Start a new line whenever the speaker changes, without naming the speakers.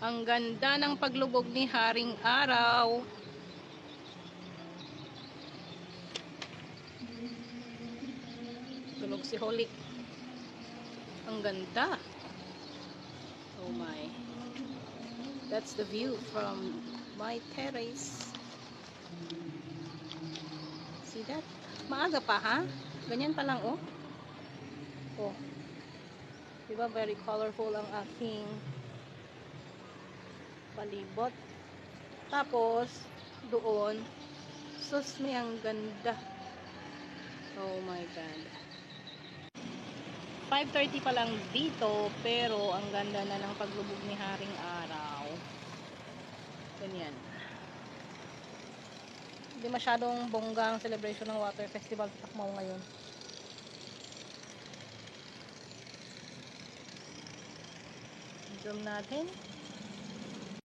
Ang ganda ng paglubog ni Haring Araw. Tulog si Holik. Ang ganda. Oh my. That's the view from my terrace. See that? Maaga pa ha? Ganyan pa lang oh. Oh. Diba very colorful ang aking palibot. Tapos, doon, sus may ang ganda. Oh my God. 5.30 pa lang dito, pero ang ganda na ng paglubog ni Haring Araw. Ganyan. Hindi masyadong bongga ang celebration ng Water Festival sa Takmaw ngayon. Zoom natin.